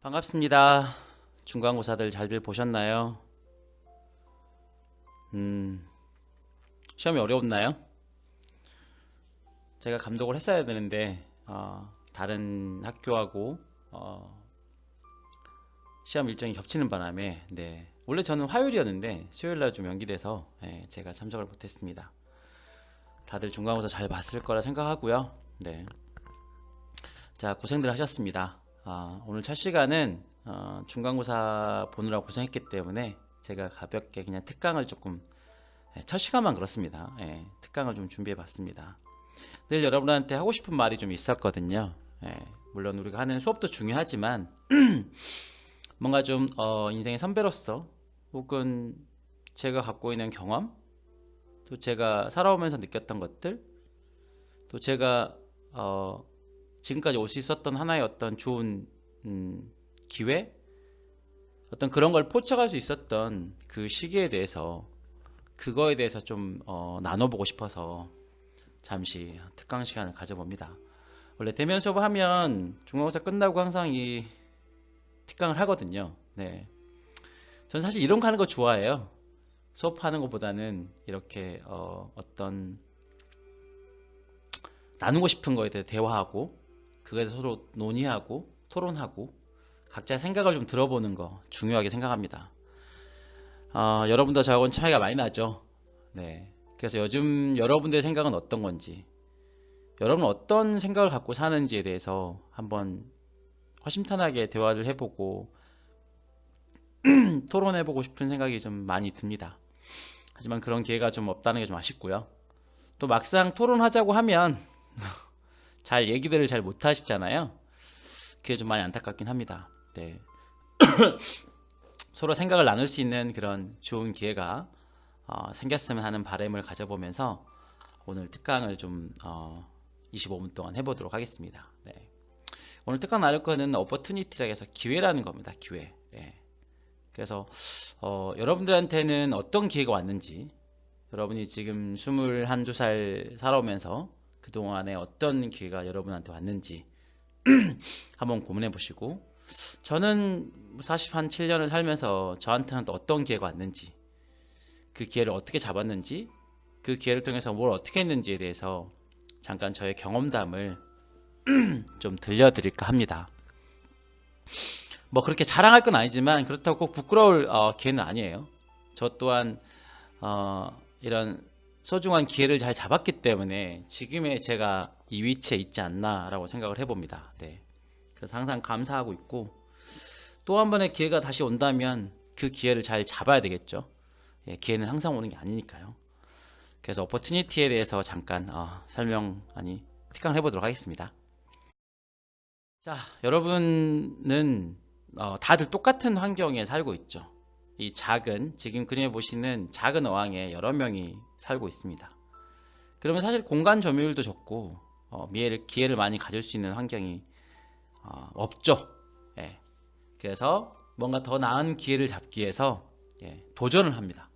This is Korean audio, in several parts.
반갑습니다. 중간고사들 잘들 보셨나요? 음, 시험이 어려웠나요? 제가 감독을 했어야 되는데 어, 다른 학교하고 어, 시험 일정이 겹치는 바람에 네, 원래 저는 화요일이었는데 수요일 날 좀 연기돼서 예, 제가 참석을 못했습니다. 다들 중간고사 잘 봤을 거라 생각하고요. 네, 자 고생들 하셨습니다. 아, 오늘 첫 시간은 어, 중간고사 보느라 고생했기 때문에 제가 가볍게 그냥 특강을 조금 예, 첫 시간만 그렇습니다. 예, 특강을 좀 준비해봤습니다. 늘 여러분한테 하고 싶은 말이 좀 있었거든요. 예, 물론 우리가 하는 수업도 중요하지만 뭔가 좀 어, 인생의 선배로서 혹은 제가 갖고 있는 경험 또 제가 살아오면서 느꼈던 것들 또 제가 어, 지금까지 올 수 있었던 하나의 어떤 좋은 음, 기회 어떤 그런 걸 포착할 수 있었던 그 시기에 대해서 그거에 대해서 좀 어, 나눠보고 싶어서 잠시 특강 시간을 가져봅니다. 원래 대면 수업 하면 중간고사 끝나고 항상 이 특강을 하거든요. 네. 전 사실 이런 거 하는 거 좋아해요. 수업하는 것보다는 이렇게 어, 어떤 나누고 싶은 거에 대해 대화하고 그거에 서로 논의하고 토론하고 각자의 생각을 좀 들어보는 거 중요하게 생각합니다. 어, 여러분도 저하고는 차이가 많이 나죠. 네. 그래서 요즘 여러분들의 생각은 어떤 건지, 여러분 어떤 생각을 갖고 사는지에 대해서 한번 허심탄회하게 대화를 해보고 토론해보고 싶은 생각이 좀 많이 듭니다. 하지만 그런 기회가 좀 없다는 게 좀 아쉽고요. 또 막상 토론하자고 하면 잘 얘기들을 잘 못하시잖아요. 그게 좀 많이 안타깝긴 합니다. 네. 서로 생각을 나눌 수 있는 그런 좋은 기회가 어, 생겼으면 하는 바람을 가져보면서 오늘 특강을 좀 어, 25분 동안 해보도록 하겠습니다. 네. 오늘 특강 나눌 거는 해서 기회라는 겁니다. 기회. 예. 그래서 어, 여러분들한테는 어떤 기회가 왔는지 여러분이 지금 21, 2살 살아오면서 그동안에 어떤 기회가 여러분한테 왔는지 한번 고민해 보시고 저는 40한 7년을 살면서 저한테는 또 어떤 기회가 왔는지 그 기회를 어떻게 잡았는지 그 기회를 통해서 뭘 어떻게 했는지에 대해서 잠깐 저의 경험담을 좀 들려드릴까 합니다. 뭐 그렇게 자랑할 건 아니지만 그렇다고 꼭 부끄러울 어, 기회는 아니에요. 저 또한 어, 이런 소중한 기회를 잘 잡았기 때문에 지금의 제가 이 위치에 있지 않나라고 생각을 해봅니다. 네. 그래서 항상 감사하고 있고 또 한 번의 기회가 다시 온다면 그 기회를 잘 잡아야 되겠죠. 예, 기회는 항상 오는 게 아니니까요. 그래서 오퍼튜니티에 대해서 잠깐 어, 설명 아니 특강을 해보도록 하겠습니다. 자, 여러분은 어, 다들 똑같은 환경에 살고 있죠. 이 작은 지금 그림에 보시는 작은 어항에 여러 명이 살고 있습니다. 그러면 사실 공간 점유율도 적고 어, 미해를, 기회를 많이 가질 수 있는 환경이 어, 없죠. 예. 그래서 뭔가 더 나은 기회를 잡기 위해서 예, 도전을 합니다.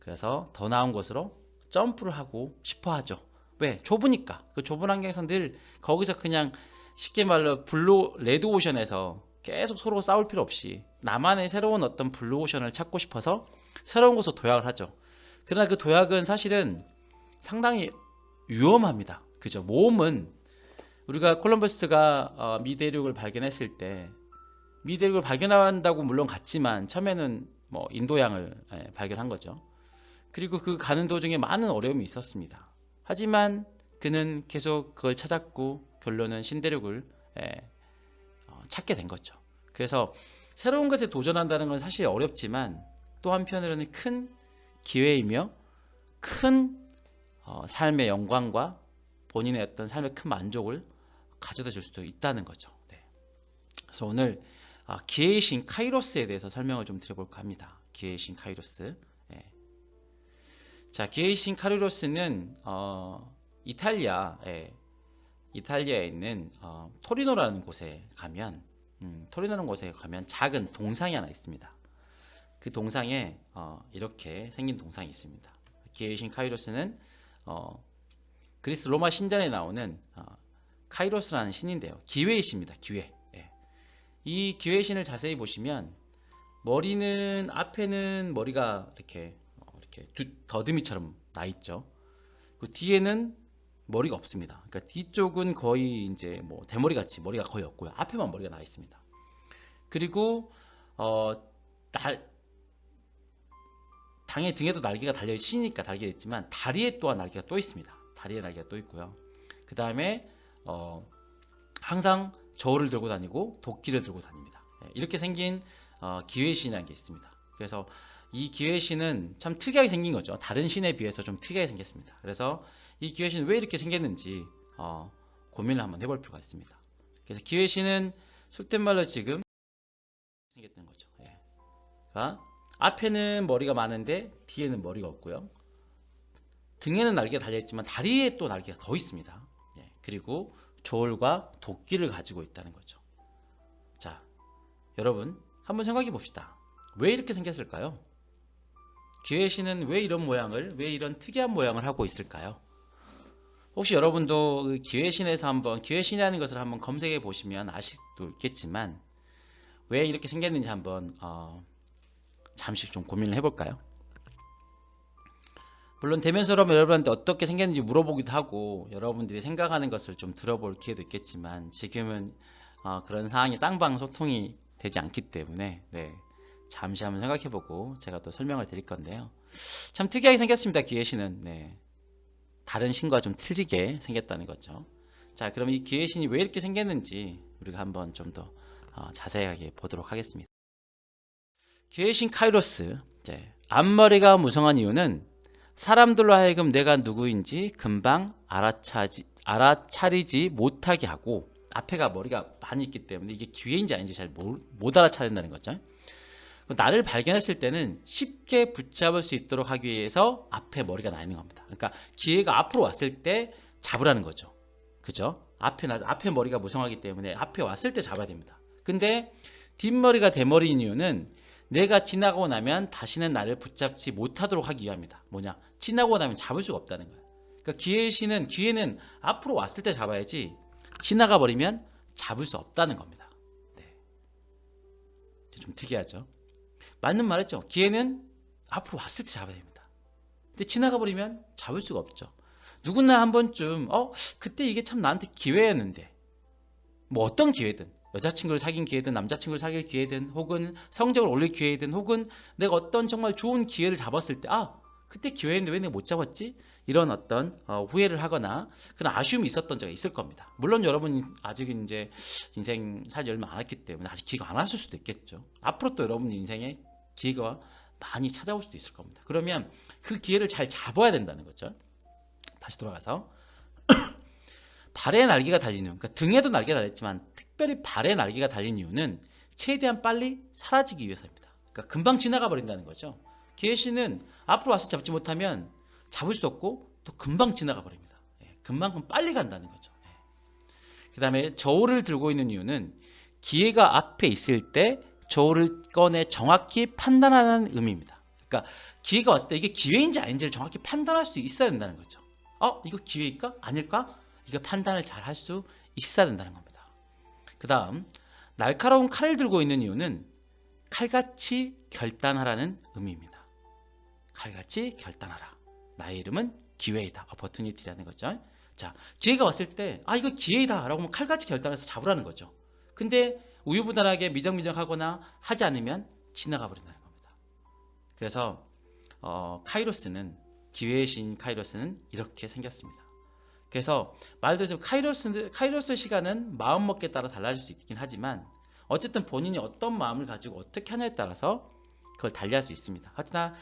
그래서 더 나은 곳으로 점프를 하고 싶어 하죠. 왜? 좁으니까. 그 좁은 환경에서 늘 거기서 그냥 쉽게 말로 블루 레드 오션에서 계속 서로 싸울 필요 없이 나만의 새로운 어떤 블루 오션을 찾고 싶어서 새로운 곳으로 도약을 하죠. 그러나 그 도약은 사실은 상당히 위험합니다. 그죠? 모험은 우리가 콜럼버스가 어, 미대륙을 발견했을 때 미대륙을 발견한다고 물론 갔지만 처음에는 뭐 인도양을 예, 발견한 거죠. 그리고 그 가는 도중에 많은 어려움이 있었습니다. 하지만 그는 계속 그걸 찾았고 결론은 신대륙을 예, 어, 찾게 된 거죠. 그래서 새로운 것에 도전한다는 건 사실 어렵지만 또 한편으로는 큰 기회이며 큰 어, 삶의 영광과 본인의 어떤 삶의 큰 만족을 가져다 줄 수도 있다는 거죠. 네. 그래서 오늘 아, 기회의 신 카이로스에 대해서 설명을 좀 드려볼까 합니다. 기회의 신 카이로스. 예. 자, 기회의 신 카이로스는 어, 이탈리아, 예, 이탈리아에 있는 어, 토리노라는 곳에 가면 음, 토리노라는 곳에 가면 작은 동상이 하나 있습니다. 그 동상에 어, 이렇게 생긴 동상이 있습니다. 기회의 신 카이로스는 어, 그리스 로마 신전에 나오는 어, 카이로스라는 신인데요. 기회의 신입니다. 기회. 예. 이 기회신을 자세히 보시면 머리는 앞에는 머리가 이렇게 어, 이렇게 두, 더듬이처럼 나 있죠. 그 뒤에는 머리가 없습니다. 그러니까 뒤쪽은 거의 이제 뭐 대머리 같이 머리가 거의 없고요. 앞에만 머리가 나 있습니다. 그리고 어 날, 당연히 등에도 날개가 달려 있으니까 달게 있지만 다리에 또한 날개가 또 있습니다. 다리에 날개가 또 있고요. 그 다음에 어 항상 저울을 들고 다니고 도끼를 들고 다닙니다. 예, 이렇게 생긴 어, 기회신이라는 게 있습니다. 그래서 이 기회신은 참 특이하게 생긴 거죠. 다른 신에 비해서 좀 특이하게 생겼습니다. 그래서 이 기회신은 왜 이렇게 생겼는지 어, 고민을 한번 해볼 필요가 있습니다. 그래서 기회신은 속된 말로 지금 생겼던 거죠. 예. 그러니까 앞에는 머리가 많은데 뒤에는 머리가 없고요. 등에는 날개가 달려 있지만 다리에 또 날개가 더 있습니다. 예. 그리고 저울과 도끼를 가지고 있다는 거죠. 자, 여러분 한번 생각해 봅시다. 왜 이렇게 생겼을까요? 기회신은 왜 이런 모양을, 왜 이런 특이한 모양을 하고 있을까요? 혹시 여러분도 그 기회신에서 한번 기회신이라는 것을 한번 검색해 보시면 아실 수도 있겠지만 왜 이렇게 생겼는지 한번 어, 잠시 좀 고민을 해볼까요? 물론 대면서로 여러분한테 어떻게 생겼는지 물어보기도 하고 여러분들이 생각하는 것을 좀 들어볼 기회도 있겠지만 지금은 어, 그런 상황이 쌍방 소통이 되지 않기 때문에 네, 잠시 한번 생각해보고 제가 또 설명을 드릴 건데요. 참 특이하게 생겼습니다. 기회신은 네, 다른 신과 좀 틀리게 생겼다는 거죠. 자, 그럼 이 기회신이 왜 이렇게 생겼는지 우리가 한번 좀더 어, 자세하게 보도록 하겠습니다. 기회신 카이로스 이제 앞머리가 무성한 이유는 사람들로 하여금 내가 누구인지 금방 알아차지, 알아차리지 못하게 하고 앞에가 머리가 많이 있기 때문에 이게 기회인지 아닌지 잘 못 알아차린다는 거죠. 나를 발견했을 때는 쉽게 붙잡을 수 있도록 하기 위해서 앞에 머리가 나 있는 겁니다. 그러니까 기회가 앞으로 왔을 때 잡으라는 거죠. 그죠? 앞에 나, 앞에 머리가 무성하기 때문에 앞에 왔을 때 잡아야 됩니다. 근데 뒷머리가 대머리인 이유는 내가 지나가고 나면 다시는 나를 붙잡지 못하도록 하기 위함이다. 뭐냐? 지나고 나면 잡을 수가 없다는 거예요. 그러니까 기회시는 기회는 앞으로 왔을 때 잡아야지 지나가 버리면 잡을 수 없다는 겁니다. 네. 좀 특이하죠. 맞는 말했죠. 기회는 앞으로 왔을 때 잡아야 됩니다. 근데 지나가 버리면 잡을 수가 없죠. 누구나 한 번쯤 어 그때 이게 참 나한테 기회였는데 뭐 어떤 기회든 여자친구를 사귄 기회든 남자친구를 사귈 기회든 혹은 성적을 올릴 기회든 혹은 내가 어떤 정말 좋은 기회를 잡았을 때 아 그때 기회였는데 왜 내가 못 잡았지 이런 어떤 어, 후회를 하거나 그런 아쉬움이 있었던 적이 있을 겁니다 물론 여러분 아직 이제 인생 살지 얼마 안 왔기 때문에 아직 기회가 안 왔을 수도 있겠죠 앞으로 또 여러분 인생에 기회가 많이 찾아올 수도 있을 겁니다 그러면 그 기회를 잘 잡아야 된다는 거죠 다시 돌아가서 발에 날개가 달린 이유, 그러니까 등에도 날개가 달렸지만 특별히 발에 날개가 달린 이유는 최대한 빨리 사라지기 위해서입니다. 그러니까 금방 지나가 버린다는 거죠. 기회신은 앞으로 와서 잡지 못하면 잡을 수 없고 또 금방 지나가 버립니다. 예, 금방 빨리 간다는 거죠. 예. 그 다음에 저울을 들고 있는 이유는 기회가 앞에 있을 때 저울을 꺼내 정확히 판단하는 의미입니다. 그러니까 기회가 왔을 때 이게 기회인지 아닌지를 정확히 판단할 수 있어야 된다는 거죠. 어, 이거 기회일까? 아닐까? 이거 판단을 잘 할 수 있어야 된다는 겁니다. 그 다음, 날카로운 칼을 들고 있는 이유는 칼같이 결단하라는 의미입니다. 칼같이 결단하라. 나의 이름은 기회이다. opportunity라는 거죠. 자, 기회가 왔을 때, 아, 이거 기회이다. 라고 하면 칼같이 결단해서 잡으라는 거죠. 근데 우유부단하게 미정미정하거나 하지 않으면 지나가 버린다는 겁니다. 그래서, 어, 카이로스는, 기회의 신 카이로스는 이렇게 생겼습니다. 그래서 말도 카이로스 카이로스 시간은 마음 먹기에 따라 달라질 수 있긴 하지만 어쨌든 본인이 어떤 마음을 가지고 어떻게 하냐에 따라서 그걸 달리할 수 있습니다. 하여튼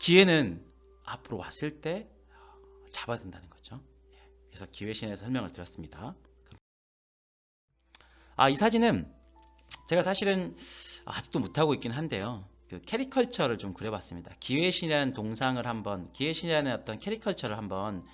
기회는 앞으로 왔을 때 잡아야 된다는 거죠. 예. 그래서 기회신에서 설명을 드렸습니다. 아, 이 사진은 제가 사실은 아직도 못하고 있긴 한데요. 그 캐리컬처를 좀 그려봤습니다. 기회신이라는 동상을 한번, 기회신이라는 어떤 캐리컬처를 한번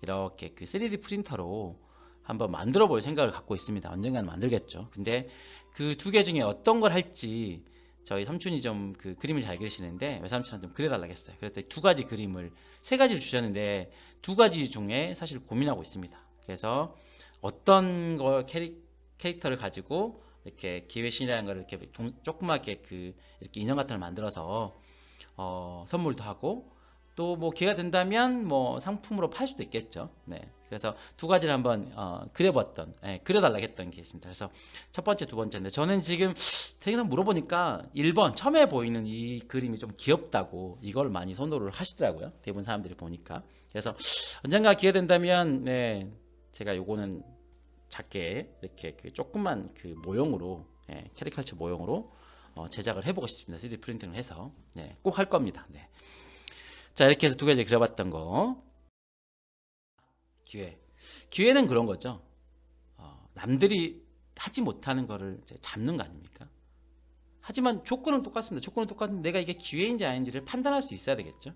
이렇게 그 3D 프린터로 한번 만들어 볼 생각을 갖고 있습니다. 언젠가는 만들겠죠. 근데 그 두 개 중에 어떤 걸 할지 저희 삼촌이 좀 그 그림을 잘 그리시는데 외삼촌한테 좀 그려달라고 했어요. 그래서 두 가지 그림을 세 가지를 주셨는데 두 가지 중에 사실 고민하고 있습니다. 그래서 어떤 걸 캐릭, 캐릭터를 가지고 이렇게 기회신이라는 걸 이렇게 동- 조그맣게 그 이렇게 인형 같은 걸 만들어서 어, 선물도 하고 또 뭐 기회가 된다면 뭐 상품으로 팔 수도 있겠죠. 네. 그래서 두 가지를 한번 어, 그려봤던, 예, 그려달라고 했던 게 있습니다. 그래서 첫 번째, 두 번째인데 저는 지금 대행선 물어보니까 1번 처음에 보이는 이 그림이 좀 귀엽다고 이걸 많이 선호를 하시더라고요. 대부분 사람들이 보니까. 그래서 언젠가 기회 된다면 네, 제가 요거는 작게 이렇게 그 조그만 그 모형으로 예, 캐리컬처 모형으로 어, 제작을 해보고 싶습니다. 3D 프린팅을 해서 네, 꼭 할 겁니다. 네. 자 이렇게 해서 두 가지 그려봤던 거 기회 기회는 그런 거죠. 어, 남들이 하지 못하는 거를 잡는 거 아닙니까? 하지만 조건은 똑같습니다. 조건은 똑같은데 내가 이게 기회인지 아닌지를 판단할 수 있어야 되겠죠.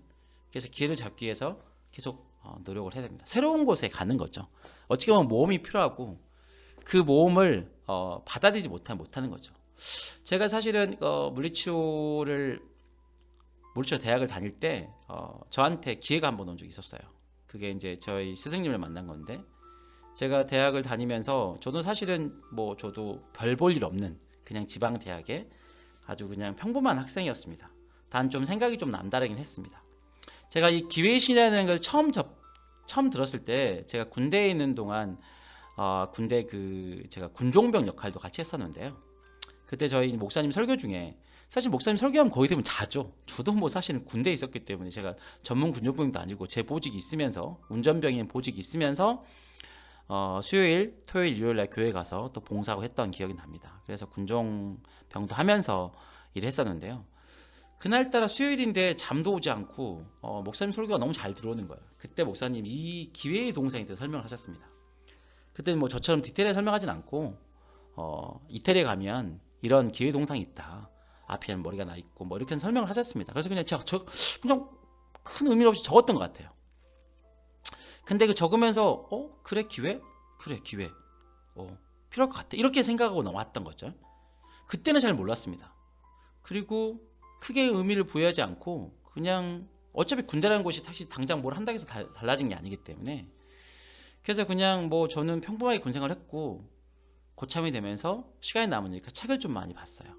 그래서 기회를 잡기 위해서 계속 어, 노력을 해야 됩니다. 새로운 곳에 가는 거죠. 어떻게 보면 모험이 필요하고 그 모험을 어, 받아들이지 못하, 못하는 거죠. 제가 사실은 어, 물리치료를 물리치료 대학을 다닐 때 어, 저한테 기회가 한 번 온 적이 있었어요. 그게 이제 저희 스승님을 만난 건데 제가 대학을 다니면서 저도 사실은 뭐 저도 별 볼 일 없는 그냥 지방 대학에 아주 그냥 평범한 학생이었습니다. 단 좀 생각이 좀 남다르긴 했습니다. 제가 이 기회신이라는 걸 처음 접 처음 들었을 때 제가 군대에 있는 동안 어, 군대 그 제가 군종병 역할도 같이 했었는데요. 그때 저희 목사님 설교 중에 사실 목사님 설교하면 거의 되면 자죠. 저도 뭐 사실은 군대에 있었기 때문에 제가 전문 군종병도 아니고 제 보직이 있으면서 운전병인 보직이 있으면서 어, 수요일, 토요일, 일요일 날 교회 가서 또 봉사하고 했던 기억이 납니다. 그래서 군종병도 하면서 일을 했었는데요. 그날따라 수요일인데 잠도 오지 않고 어, 목사님 설교가 너무 잘 들어오는 거예요. 그때 목사님 이 기회의 동상에 대해서 설명을 하셨습니다. 그때는 뭐 저처럼 디테일하게 설명하진 않고 어, 이태리에 가면 이런 기회 동상이 있다. 앞에는 머리가 나 있고 뭐 이렇게 설명을 하셨습니다. 그래서 그냥 제가 저 그냥 큰 의미 없이 적었던 것 같아요. 근데 그 적으면서 어 그래 기회 그래 기회 어 필요할 것 같아 이렇게 생각하고 넘어왔던 거죠. 그때는 잘 몰랐습니다. 그리고 크게 의미를 부여하지 않고 그냥 어차피 군대라는 곳이 사실 당장 뭘 한다고 해서 달- 달라진 게 아니기 때문에 그래서 그냥 뭐 저는 평범하게 군 생활 했고 고참이 되면서 시간이 남으니까 책을 좀 많이 봤어요.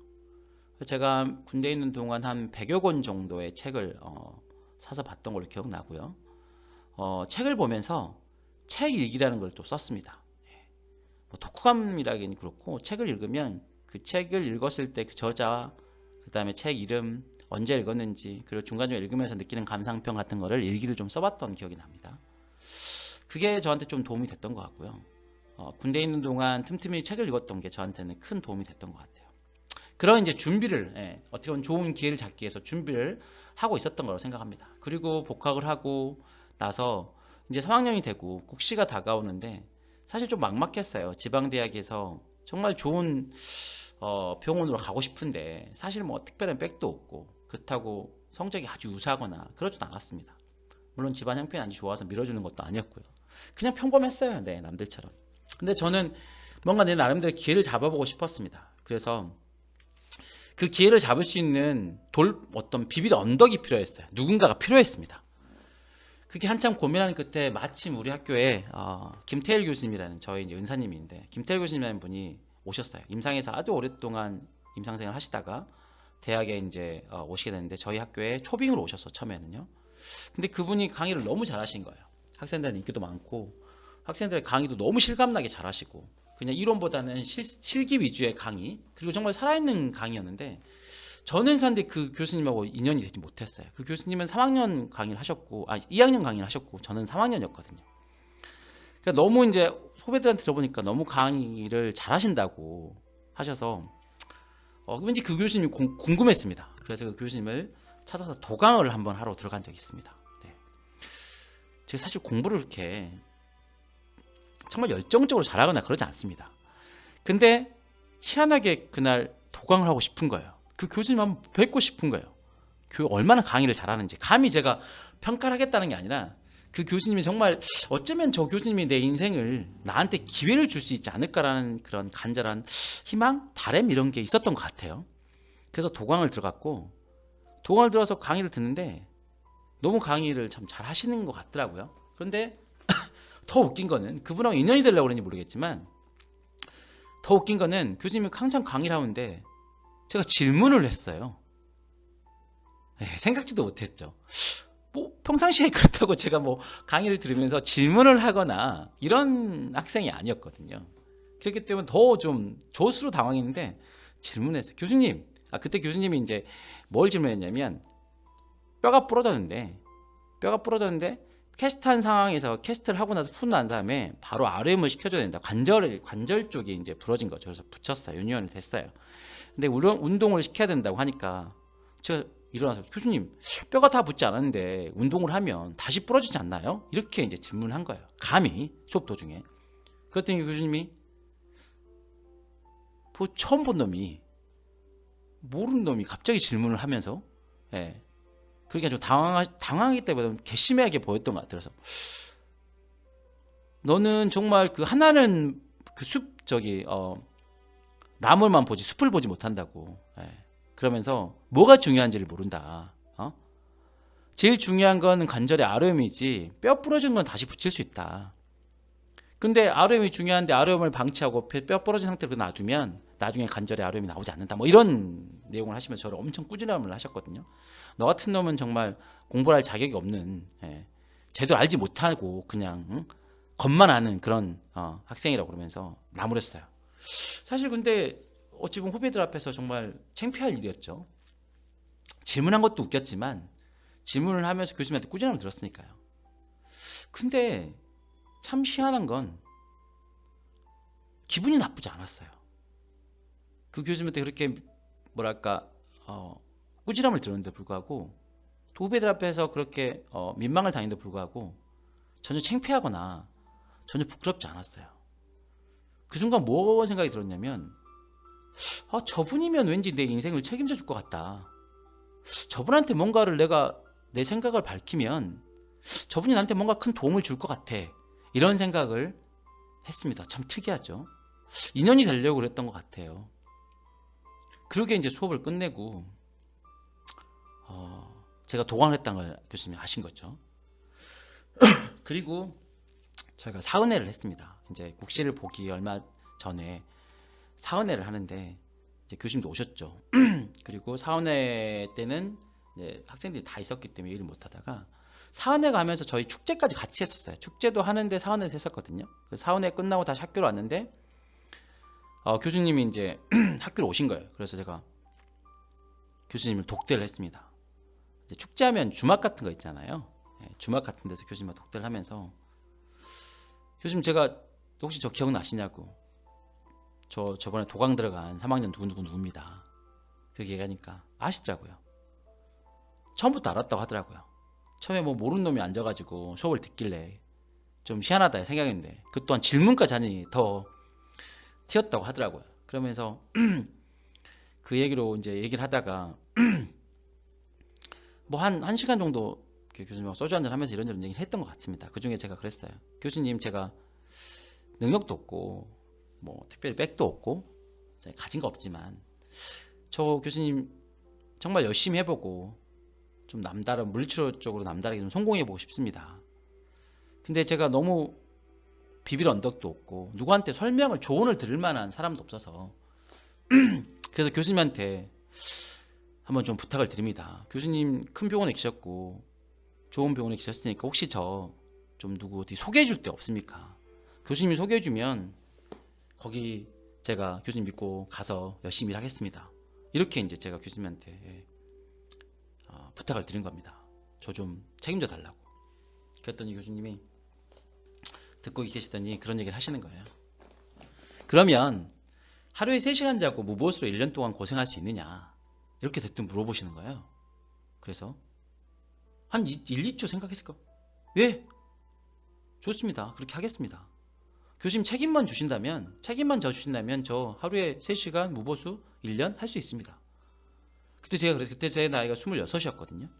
제가 군대에 있는 동안 한 100여 권 정도의 책을 어, 사서 봤던 걸로 기억나고요. 어, 책을 보면서 책 일기라는 걸 또 썼습니다. 예. 뭐 독후감이라기는 그렇고 책을 읽으면 그 책을 읽었을 때 그 저자 그 다음에 책 이름 언제 읽었는지 그리고 중간중간 읽으면서 느끼는 감상평 같은 거를 일기를 좀 써봤던 기억이 납니다. 그게 저한테 좀 도움이 됐던 것 같고요. 어, 군대에 있는 동안 틈틈이 책을 읽었던 게 저한테는 큰 도움이 됐던 것 같아요. 그런 이제 준비를 예, 어떻게 보면 좋은 기회를 잡기 위해서 준비를 하고 있었던 거라고 생각합니다. 그리고 복학을 하고 나서 이제 3학년이 되고 국시가 다가오는데 사실 좀 막막했어요. 지방 대학에서 정말 좋은 어, 병원으로 가고 싶은데 사실 뭐 특별한 백도 없고 그렇다고 성적이 아주 우수하거나 그러지도 않았습니다. 물론 집안 형편이 아주 좋아서 밀어주는 것도 아니었고요. 그냥 평범했어요. 네, 남들처럼. 근데 저는 뭔가 내 나름대로 기회를 잡아보고 싶었습니다. 그래서 그 기회를 잡을 수 있는 돌 어떤 비빌 언덕이 필요했어요. 누군가가 필요했습니다. 그게 한참 고민하는 끝에 마침 우리 학교에 어, 김태일 교수님이라는 저희 이제 은사님인데 김태일 교수님이라는 분이 오셨어요. 임상에서 아주 오랫동안 임상생활 하시다가 대학에 이제 어, 오시게 됐는데 저희 학교에 초빙으로 오셨어 처음에는요. 근데 그분이 강의를 너무 잘하신 거예요. 학생들한테 인기도 많고 학생들의 강의도 너무 실감나게 잘하시고 그냥 이론보다는 실, 실기 위주의 강의 그리고 정말 살아있는 강의였는데 저는 근데 그 교수님하고 인연이 되지 못했어요. 그 교수님은 3학년 강의를 하셨고 아 2학년 강의를 하셨고 저는 3학년이었거든요. 그러니까 너무 이제 후배들한테 들어보니까 너무 강의를 잘하신다고 하셔서 어, 왠지 그 교수님이 공- 궁금했습니다. 그래서 그 교수님을 찾아서 도강을 한번 하러 들어간 적이 있습니다. 네. 제가 사실 공부를 그렇게 정말 열정적으로 잘하거나 그러지 않습니다. 근데 희한하게 그날 도강을 하고 싶은 거예요. 그 교수님 한번 뵙고 싶은 거예요. 그 얼마나 강의를 잘하는지 감히 제가 평가를 하겠다는 게 아니라 그 교수님이 정말 어쩌면 저 교수님이 내 인생을 나한테 기회를 줄 수 있지 않을까라는 그런 간절한 희망, 바램 이런 게 있었던 것 같아요. 그래서 도강을 들어갔고 도강을 들어서 강의를 듣는데 너무 강의를 참 잘 하시는 것 같더라고요. 그런데 더 웃긴 거는 그분하고 인연이 되려고 그런지 모르겠지만 더 웃긴 거는 교수님이 항상 강의를 하는데 제가 질문을 했어요. 예, 생각지도 못했죠. 뭐 평상시에 그렇다고 제가 뭐 강의를 들으면서 질문을 하거나 이런 학생이 아니었거든요. 그렇기 때문에 더 좀 조수로 당황했는데 질문했어요. 교수님, 아 그때 교수님이 이제 뭘 질문했냐면 뼈가 부러졌는데 뼈가 부러졌는데 캐스트한 상황에서 캐스트를 하고 나서 푸난 다음에 바로 RM을 시켜줘야 된다. 관절 관절 쪽이 이제 부러진 거죠. 그래서 붙였어요. 유니언이 됐어요. 근데 운동을 시켜야 된다고 하니까 제가 일어나서 교수님 뼈가 다 붙지 않았는데 운동을 하면 다시 부러지지 않나요? 이렇게 이제 질문한 거예요. 감히 수업 도중에. 그랬더니 교수님이 뭐 처음 본 놈이 모르는 놈이 갑자기 질문을 하면서 예. 그러니까 좀 당황하, 당황하기 때문에 괘씸하게 보였던 것 같아요. 그래서 너는 정말 그 하나는 그 숲 저기 어 나물만 보지 숲을 보지 못한다고. 예. 그러면서 뭐가 중요한지를 모른다. 어? 제일 중요한 건 관절의 아름이지 뼈 부러진 건 다시 붙일 수 있다. 근데 아름이 중요한데 아름을 방치하고 뼈- 뼈 부러진 상태로 놔두면 나중에 관절에 아름이 나오지 않는다. 뭐 이런 내용을 하시면서 저를 엄청 꾸준함을 하셨거든요. 너 같은 놈은 정말 공부할 자격이 없는 예, 제대로 알지 못하고 그냥 응? 겉만 아는 그런 어, 학생이라고 그러면서 나무랬어요. 사실 근데 어찌 보면 후배들 앞에서 정말 창피할 일이었죠. 질문한 것도 웃겼지만 질문을 하면서 교수님한테 꾸준함을 들었으니까요. 근데 참 희한한 건 기분이 나쁘지 않았어요. 그 교수님한테 그렇게 뭐랄까 어, 꾸지람을 들었는데 불구하고 또 후배들 앞에서 그렇게 어, 민망을 당했는데 불구하고 전혀 창피하거나 전혀 부끄럽지 않았어요. 그 순간 뭐 생각이 들었냐면 아, 저분이면 왠지 내 인생을 책임져 줄 것 같다. 저분한테 뭔가를 내가 내 생각을 밝히면 저분이 나한테 뭔가 큰 도움을 줄 것 같아. 이런 생각을 했습니다. 참 특이하죠. 인연이 되려고 그랬던 것 같아요. 그러게 이제 수업을 끝내고 어, 제가 도관을 했다는 걸 교수님이 아신 거죠. 그리고 저희가 사은회를 했습니다. 이제 국시를 보기 얼마 전에 사은회를 하는데 이제 교수님도 오셨죠. 그리고 사은회 때는 이제 학생들이 다 있었기 때문에 일을 못 하다가 사은회 가면서 저희 축제까지 같이 했었어요. 축제도 하는데 사은회 했었거든요. 그 사은회 끝나고 다시 학교로 왔는데 어, 교수님이 이제 학교로 오신 거예요. 그래서 제가 교수님을 독대를 했습니다. 축제하면 주막 같은 거 있잖아요. 예, 주막 같은 데서 교수님과 독대를 하면서 교수님 제가 혹시 저 기억나시냐고 저 저번에 도강 들어간 3학년 누구누구 누구입니다. 그렇게 얘기하니까 아시더라고요. 처음부터 알았다고 하더라고요. 처음에 뭐 모르는 놈이 앉아가지고 수업을 듣길래 좀 희한하다 생각했는데 그 또한 질문까지 하니 더 튀었다고 하더라고요. 그러면서 그 얘기로 이제 얘기를 하다가 뭐 한 한 시간 정도 교수님하고 소주 한잔 하면서 이런저런 얘기를 했던 것 같습니다. 그 중에 제가 그랬어요. 교수님 제가 능력도 없고 뭐 특별히 백도 없고 가진 거 없지만 저 교수님 정말 열심히 해보고 좀 남다른 물리치료 쪽으로 남다르게 좀 성공해 보고 싶습니다. 근데 제가 너무 비빌 언덕도 없고 누구한테 설명을 조언을 들을 만한 사람도 없어서 그래서 교수님한테 한번 좀 부탁을 드립니다. 교수님 큰 병원에 계셨고 좋은 병원에 계셨으니까 혹시 저 좀 누구 어디 소개해 줄 데 없습니까? 교수님이 소개해 주면 거기 제가 교수님 믿고 가서 열심히 일하겠습니다. 이렇게 이제 제가 교수님한테 예, 어, 부탁을 드린 겁니다. 저 좀 책임져 달라고. 그랬더니 교수님이 듣고 계시더니 그런 얘기를 하시는 거예요. 그러면 하루에 3시간 자고 무보수로 1년 동안 고생할 수 있느냐? 이렇게 대뜸 물어보시는 거예요. 그래서 한 1, 2초 생각했을 거. 왜? 좋습니다. 그렇게 하겠습니다. 교수님 책임만 주신다면 책임만 져 주신다면 저 하루에 3시간 무보수 1년 할 수 있습니다. 그때 제가 그래 그때 제 나이가 26이었거든요.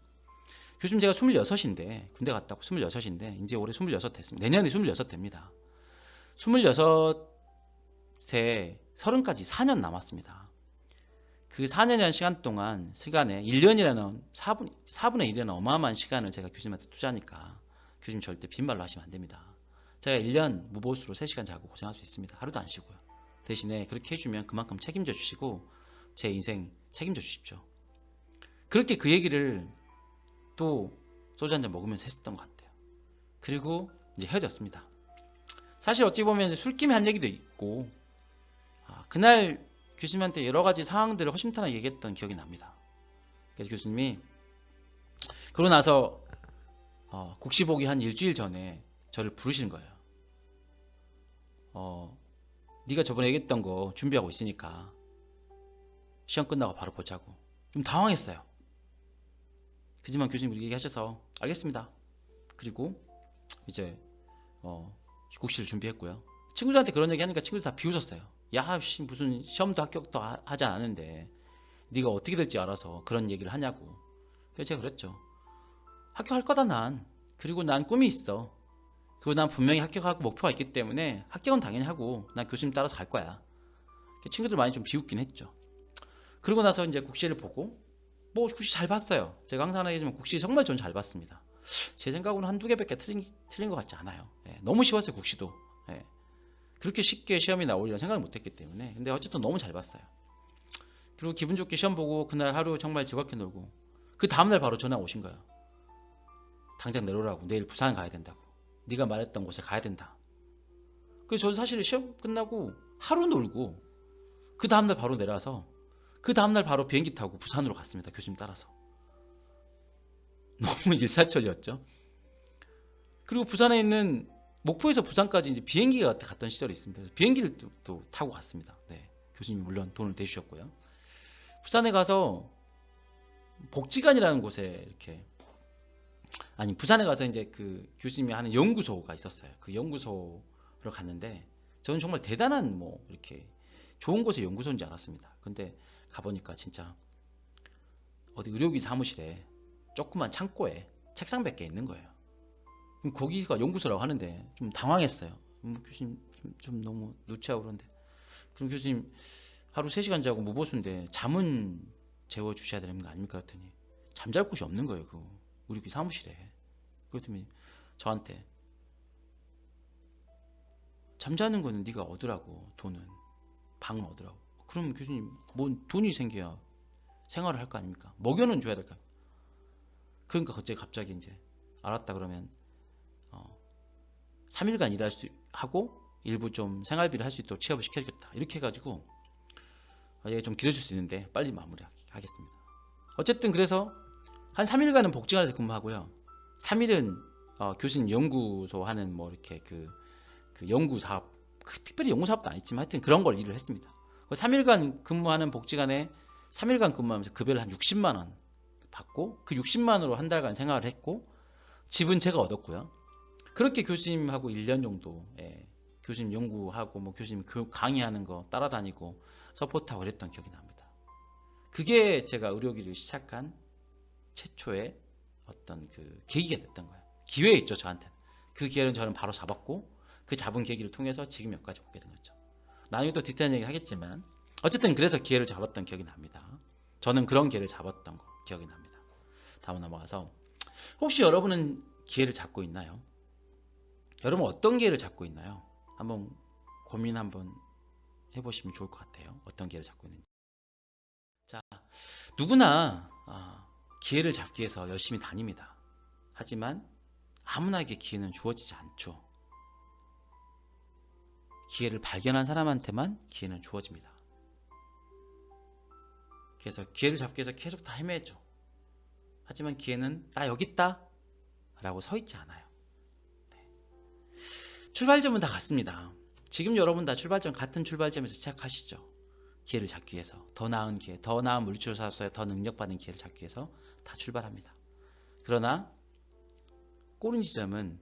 교수님 제가 26인데 군대 갔다 고 26인데 이제 올해 26 됐습니다. 내년에 26 됩니다. 26에 30까지 4년 남았습니다. 그 4년이라는 시간 동안 시간에 1년이라는 4분 4분의 1이라는 어마어마한 시간을 제가 교수님한테 투자하니까 교수님 절대 빈말로 하시면 안 됩니다. 제가 1년 무보수로 3시간 자고 고생할 수 있습니다. 하루도 안 쉬고요. 대신에 그렇게 해주면 그만큼 책임져 주시고 제 인생 책임져 주십시오. 그렇게 그 얘기를 또 소주 한 잔 먹으면서 했었던 것 같아요. 그리고 이제 헤어졌습니다. 사실 어찌 보면 술김에 한 얘기도 있고 아, 그날 교수님한테 여러 가지 상황들을 허심탄회하게 얘기했던 기억이 납니다. 그래서 교수님이 그러고 나서 어, 국시복이 한 일주일 전에 저를 부르시는 거예요. 어, 네가 저번에 얘기했던 거 준비하고 있으니까 시험 끝나고 바로 보자고. 좀 당황했어요. 그지만 교수님 얘기하셔서 알겠습니다. 그리고 이제 어, 국시를 준비했고요. 친구들한테 그런 얘기 하니까 친구들 다 비웃었어요. 야, 씨, 무슨 시험도 합격도 하- 하지 않았는데 네가 어떻게 될지 알아서 그런 얘기를 하냐고. 그래서 제가 그랬죠. 합격할 거다 난. 그리고 난 꿈이 있어. 그리고 난 분명히 합격하고 목표가 있기 때문에 합격은 당연히 하고 난 교수님 따라서 갈 거야. 친구들 많이 좀 비웃긴 했죠. 그리고 나서 이제 국시를 보고 뭐 국시 잘 봤어요. 제가 항상 하지만 국시 정말 전잘 봤습니다. 제 생각으로는 한두 개밖에 틀린, 틀린 것 같지 않아요. 예, 너무 쉬웠어요 국시도. 예. 그렇게 쉽게 시험이 나오리라 생각을 못했기 때문에 근데 어쨌든 너무 잘 봤어요. 그리고 기분 좋게 시험 보고 그날 하루 정말 즐겁게 놀고 그 다음날 바로 전화 오신 거예요. 당장 내려오라고 내일 부산 가야 된다고 네가 말했던 곳에 가야 된다. 그래서 저는 사실 시험 끝나고 하루 놀고 그 다음날 바로 내려와서 그 다음날 바로 비행기 타고 부산으로 갔습니다. 교수님 따라서. 너무 일사천리였죠. 그리고 부산에 있는 목포에서 부산까지 이제 비행기가 갔던 시절이 있습니다. 그래서 비행기를 또, 또 타고 갔습니다. 네. 교수님이 물론 돈을 대주셨고요. 부산에 가서 복지관이라는 곳에 이렇게 아니 부산에 가서 이제 그 교수님이 하는 연구소가 있었어요. 그 연구소를 갔는데 저는 정말 대단한 뭐 이렇게 좋은 곳의 연구소인 줄 알았습니다. 근데 가보니까 진짜 어디 의료기 사무실에 조그만 창고에 책상 몇개 있는 거예요. 거기가 연구소라고 하는데 좀 당황했어요. 음, 교수님 좀, 좀 너무 누추하고 그런데 그럼 교수님 하루 3시간 자고 무보수인데 잠은 재워 주셔야 되는 거 아닙니까? 그랬더니 잠잘 곳이 없는 거예요. 그 의료기 사무실에. 그랬더니 저한테 잠자는 거는 네가 얻으라고 돈은 방은 얻으라고. 그럼 교수님 뭔 돈이 생겨야 생활을 할 거 아닙니까? 먹여는 줘야 될까? 그러니까 갑자기 갑자기 이제 알았다 그러면 어 3일간 일할 수 하고 일부 좀 생활비를 할 수 있도록 취업을 시켜주겠다 이렇게 해가지고 어, 얘가 좀 기다릴 수 있는데 빨리 마무리하겠습니다. 어쨌든 그래서 한 3일간은 복지관에서 근무하고요. 3일은 어, 교수님 연구소 하는 뭐 이렇게 그, 그 연구 사업 그 특별히 연구 사업도 아니지만 하여튼 그런 걸 일을 했습니다. 3일간 근무하는 복지관에 3일간 근무하면서 급여를 한 60만 원 받고 그 60만 원으로 한 달간 생활을 했고 집은 제가 얻었고요. 그렇게 교수님하고 1년 정도 예, 교수님 연구하고 뭐 교수님 교육 강의하는 거 따라다니고 서포트하고 그랬던 기억이 납니다. 그게 제가 의료기를 시작한 최초의 어떤 그 계기가 됐던 거예요. 기회였죠 저한테. 그 기회는 저는 바로 잡았고 그 잡은 계기를 통해서 지금 여기까지 오게 된 거죠. 나중에 또 디테일한 얘기 하겠지만 어쨌든 그래서 기회를 잡았던 기억이 납니다. 저는 그런 기회를 잡았던 거 기억이 납니다. 다음 넘어가서 혹시 여러분은 기회를 잡고 있나요? 여러분 어떤 기회를 잡고 있나요? 한번 고민 한번 해보시면 좋을 것 같아요. 어떤 기회를 잡고 있는지. 자, 누구나 아, 기회를 잡기 위해서 열심히 다닙니다. 하지만 아무나에게 기회는 주어지지 않죠. 기회를 발견한 사람한테만 기회는 주어집니다. 그래서 기회를 잡기 위해서 계속 다 헤매죠. 하지만 기회는 나 여기 있다 라고 서 있지 않아요. 네. 출발점은 다 같습니다. 지금 여러분 다 출발점 같은 출발점에서 시작하시죠. 기회를 잡기 위해서 더 나은 기회, 더 나은 물질사업소에 더 능력받는 기회를 잡기 위해서 다 출발합니다. 그러나 꼬린 지점은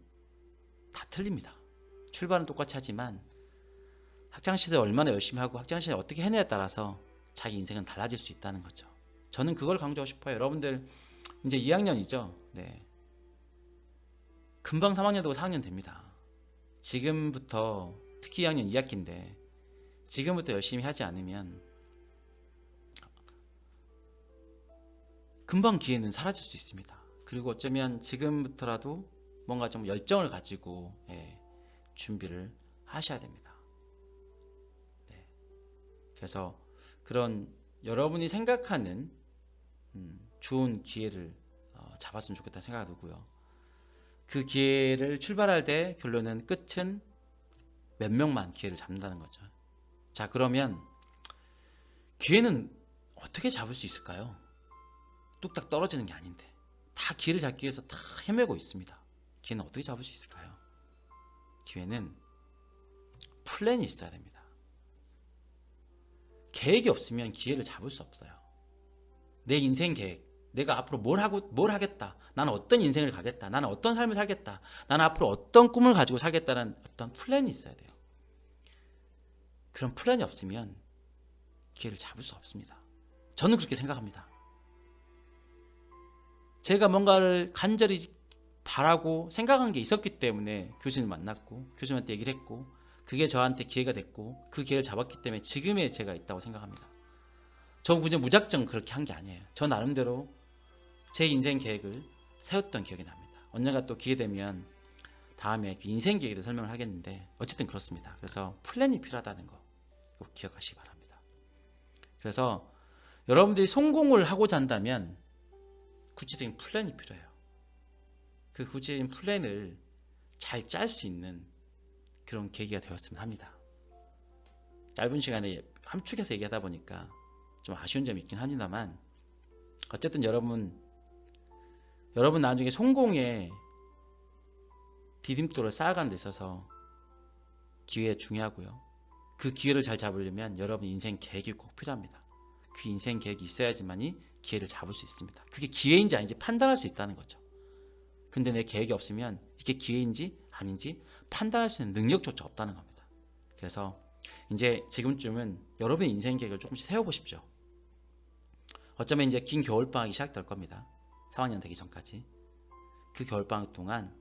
다 틀립니다. 출발은 똑같이 하지만 학창 시절 얼마나 열심히 하고 학창 시절 어떻게 해내에 따라서 자기 인생은 달라질 수 있다는 거죠. 저는 그걸 강조하고 싶어요. 여러분들 이제 2학년이죠. 네. 금방 3학년 되고 4학년 됩니다. 지금부터 특히 2학년 2학기인데 지금부터 열심히 하지 않으면 금방 기회는 사라질 수 있습니다. 그리고 어쩌면 지금부터라도 뭔가 좀 열정을 가지고 예, 준비를 하셔야 됩니다. 네. 그래서 그런 여러분이 생각하는 음, 좋은 기회를 어, 잡았으면 좋겠다 생각이 들고요. 그 기회를 출발할 때 결론은 끝은 몇 명만 기회를 잡는다는 거죠. 자 그러면 기회는 어떻게 잡을 수 있을까요? 뚝딱 떨어지는 게 아닌데 다 기회를 잡기 위해서 다 헤매고 있습니다. 기회는 어떻게 잡을 수 있을까요? 기회는 플랜이 있어야 됩니다. 계획이 없으면 기회를 잡을 수 없어요. 내 인생 계획, 내가 앞으로 뭘 하고 뭘 하겠다. 나는 어떤 인생을 가겠다. 나는 어떤 삶을 살겠다. 나는 앞으로 어떤 꿈을 가지고 살겠다는 어떤 플랜이 있어야 돼요. 그런 플랜이 없으면 기회를 잡을 수 없습니다. 저는 그렇게 생각합니다. 제가 뭔가를 간절히 바라고 생각한 게 있었기 때문에 교수님을 만났고 교수님한테 얘기를 했고 그게 저한테 기회가 됐고 그 기회를 잡았기 때문에 지금의 제가 있다고 생각합니다. 저 그냥 무작정 그렇게 한 게 아니에요. 저 나름대로 제 인생 계획을 세웠던 기억이 납니다. 언젠가 또 기회 되면 다음에 그 인생 계획도 설명을 하겠는데 어쨌든 그렇습니다. 그래서 플랜이 필요하다는 거 꼭 기억하시기 바랍니다. 그래서 여러분들이 성공을 하고자 한다면 구체적인 플랜이 필요해요. 그 구체적인 플랜을 잘 짤 수 있는 그런 계기가 되었으면 합니다. 짧은 시간에 함축해서 얘기하다 보니까 좀 아쉬운 점이 있긴 합니다만 어쨌든 여러분 여러분 나중에 성공의 디딤돌을 쌓아가는 데 있어서 기회 중요하고요. 그 기회를 잘 잡으려면 여러분 인생 계획이 꼭 필요합니다. 그 인생 계획이 있어야지만이 기회를 잡을 수 있습니다. 그게 기회인지 아닌지 판단할 수 있다는 거죠. 근데 내 계획이 없으면 이게 기회인지 아닌지 판단할 수 있는 능력조차 없다는 겁니다. 그래서 이제 지금쯤은 여러분의 인생 계획을 조금씩 세워보십시오. 어쩌면 이제 긴 겨울방학이 시작될 겁니다. 4학년 되기 전까지. 그 겨울방학 동안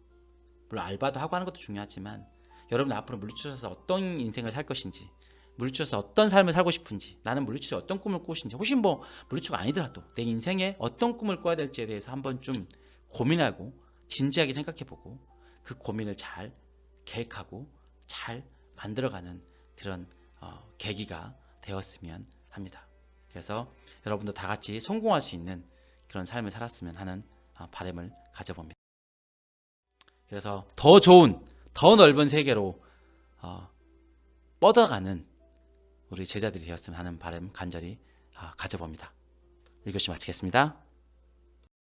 물론 알바도 하고 하는 것도 중요하지만 여러분 앞으로 물리치셔서 어떤 인생을 살 것인지 물리치셔서 어떤 삶을 살고 싶은지 나는 물리치셔 어떤 꿈을 꾸신지 혹시 뭐 물리치가 아니더라도 내 인생에 어떤 꿈을 꿔야 될지에 대해서 한번 좀 고민하고 진지하게 생각해보고 그 고민을 잘 계획하고 잘 만들어가는 그런 어, 계기가 되었으면 합니다. 그래서 여러분도 다 같이 성공할 수 있는 그런 삶을 살았으면 하는 어, 바람을 가져봅니다. 그래서 더 좋은, 더 넓은 세계로 어, 뻗어가는 우리 제자들이 되었으면 하는 바람 간절히 어, 가져봅니다. 이것이 마치겠습니다.